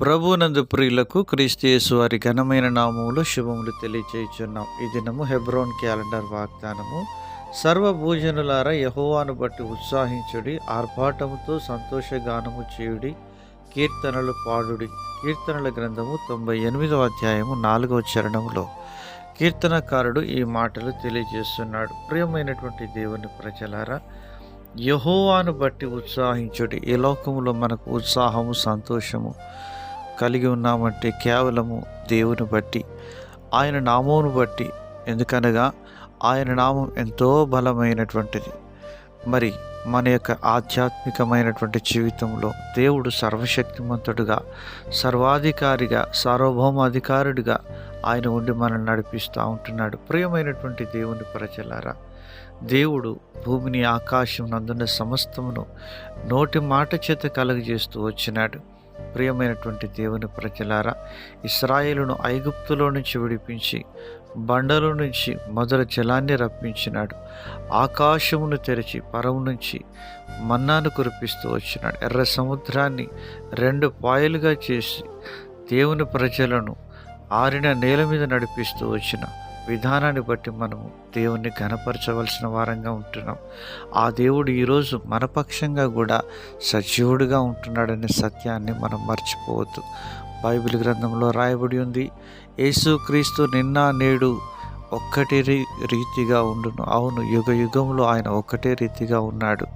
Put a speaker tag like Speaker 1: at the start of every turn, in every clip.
Speaker 1: ప్రభునందు ప్రియులకు క్రీస్తు వారి ఘనమైన నామములు శుభములు తెలియచేయుచున్నాం. ఈ దినము హెబ్రోన్ క్యాలెండర్ వాగ్దానము. సర్వభూజనులారా యహోవాను బట్టి ఉత్సాహించుడి ఆర్భాటముతో సంతోషగానము చేయుడి కీర్తనలు పాడుడి. కీర్తనల గ్రంథము తొంభై ఎనిమిదవ అధ్యాయము నాలుగవ చరణములో కీర్తనకారుడు ఈ మాటలు తెలియజేస్తున్నాడు. ప్రియమైనటువంటి దేవుని ప్రజలారా యహోవాను బట్టి ఉత్సాహించుడి. ఈ లోకములో మనకు ఉత్సాహము సంతోషము కలిగి ఉన్నామంటే కేవలము దేవుని బట్టి ఆయన నామమును బట్టి ఎందుకనగా ఆయన నామం ఎంతో బలమైనటువంటిది. మరి మన యొక్క ఆధ్యాత్మికమైనటువంటి జీవితంలో దేవుడు సర్వశక్తిమంతుడుగా సర్వాధికారిగా సార్వభౌమాధికారుడిగా ఆయన ఉండి మనల్ని నడిపిస్తూ ఉంటున్నాడు. ప్రియమైనటువంటి దేవుని ప్రజలారా దేవుడు భూమిని ఆకాశం నందున్న సమస్తమును నోటి మాట చేత కలుగజేస్తూ వచ్చినాడు. ప్రియమైనటువంటి దేవుని ప్రజలారా ఇస్రాయేలును ఐగుప్తులో నుంచి విడిపించి బండల నుంచి మొదల జలాన్ని రప్పించినాడు. ఆకాశమును తెరిచి పరము నుంచి మన్నాను కురిపిస్తూ వచ్చినాడు. ఎర్ర సముద్రాన్ని రెండు పాయలుగా చేసి దేవుని ప్రజలను ఆరిన నేల మీద నడిపిస్తూ వచ్చిన విధానాన్ని బట్టి మనం దేవుణ్ణి ఘనపరచవలసిన వారంగా ఉంటున్నాం. ఆ దేవుడు ఈరోజు మన పక్షంగా కూడా సజీవుడిగా ఉంటున్నాడనే సత్యాన్ని మనం మర్చిపోవద్దు. బైబిల్ గ్రంథంలో రాయబడి ఉంది యేసుక్రీస్తు నిన్న నేడు ఒక్కటే రీ- రీతిగా ఉండును. అవును యుగ యుగంలో ఆయన ఒక్కటే రీతిగా ఉన్నాడు.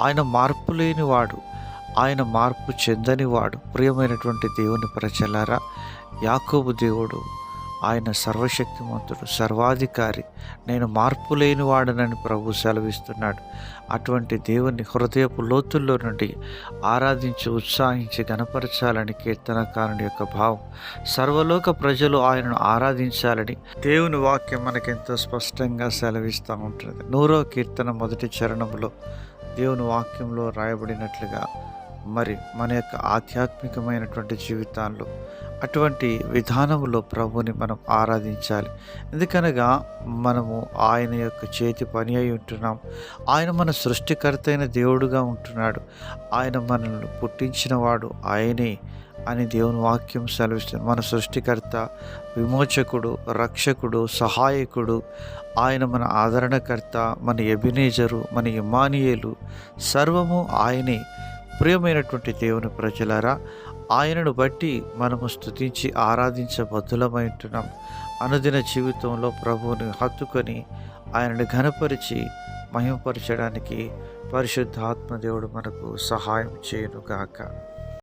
Speaker 1: ఆయన మార్పు లేనివాడు ఆయన మార్పు చెందని వాడు ప్రియమైనటువంటి దేవుని ప్రజలారా యాకోబు దేవుడు ఆయన సర్వశక్తిమంతుడు సర్వాధికారి. నేను మార్పు లేని వాడనని ప్రభు సెలవిస్తున్నాడు. అటువంటి దేవుని హృదయపు లోతుల్లో నుండి ఆరాధించి ఉత్సాహించి గణపరచాలని కీర్తనకారుని యొక్క భావం. సర్వలోక ప్రజలు ఆయనను ఆరాధించాలని దేవుని వాక్యం మనకెంతో స్పష్టంగా సెలవిస్తూ ఉంటుంది. నూరో కీర్తన మొదటి చరణంలో దేవుని వాక్యంలో రాయబడినట్లుగా మరి మన యొక్క ఆధ్యాత్మికమైనటువంటి జీవితాల్లో అటువంటి విధానంలో ప్రభుని మనం ఆరాధించాలి. ఎందుకనగా మనము ఆయన యొక్క చేతి పని అయి ఉంటున్నాం. ఆయన మన సృష్టికర్త అయిన దేవుడుగా ఉంటున్నాడు. ఆయన మనల్ని పుట్టించినవాడు ఆయనే అని దేవుని వాక్యం సెలవిస్తుంది. మన సృష్టికర్త విమోచకుడు రక్షకుడు సహాయకుడు ఆయన మన ఆదరణకర్త మన ఎబినేజరు మన ఇమానియేలు సర్వము ఆయనే. ప్రియమైనటువంటి దేవుని ప్రజలారా ఆయనను బట్టి మనము స్తుతించి ఆరాధించబద్ధులమై ఉంటున్నాం అనుదిన జీవితంలో ప్రభువుని హత్తుకొని ఆయనను ఘనపరిచి మహిమపరచడానికి పరిశుద్ధాత్మ దేవుడు మనకు సహాయం చేయనుగాక.